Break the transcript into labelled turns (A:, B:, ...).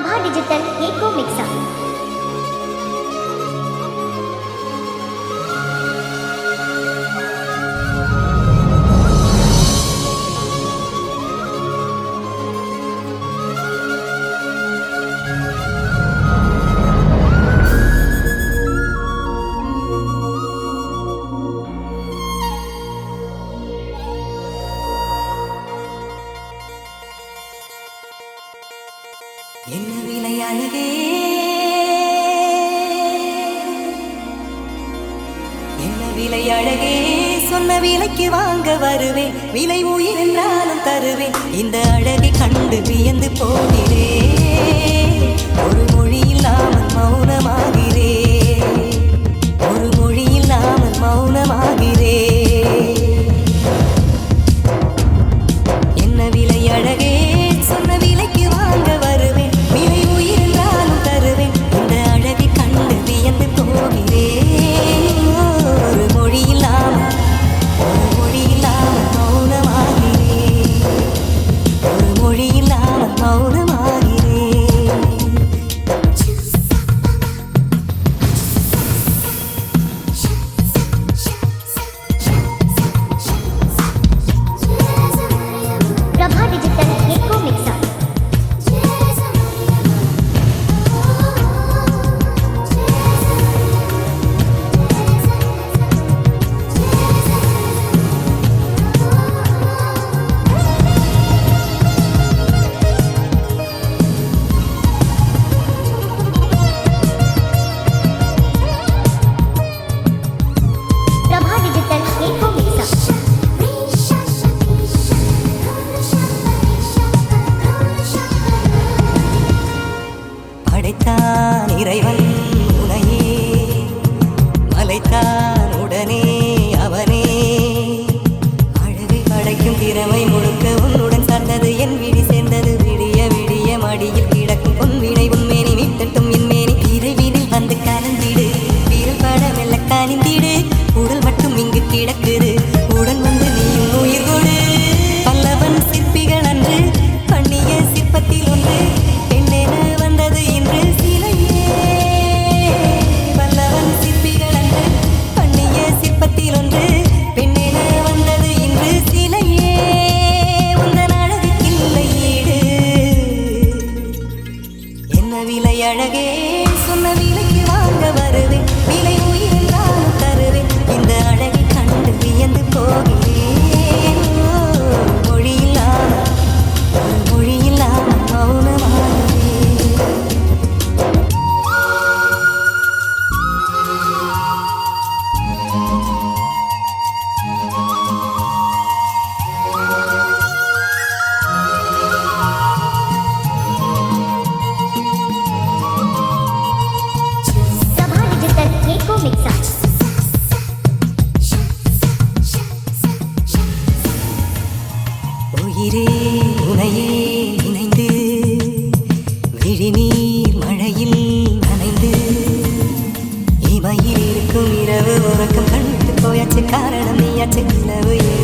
A: आभा digital
B: एको mixer அழுகை. என்ன விலை அழகே? சொன்ன விலைக்கு வாங்க வருவேன். விலை உயிர் என்றாலும் தருவேன். இந்த அழகை கண்டு வியந்து போகிறேன். ஒரு மொழி இல்லாமல் மௌனமாகிறேன். மாடியில் மழையே நினைந்து விழிநீர் மழையில் நனைந்து. இமையில் இருக்கும் இரவு உறக்கம் கழித்து போயாச்சு காரணம் நீயாச்சு நிலவு ஏ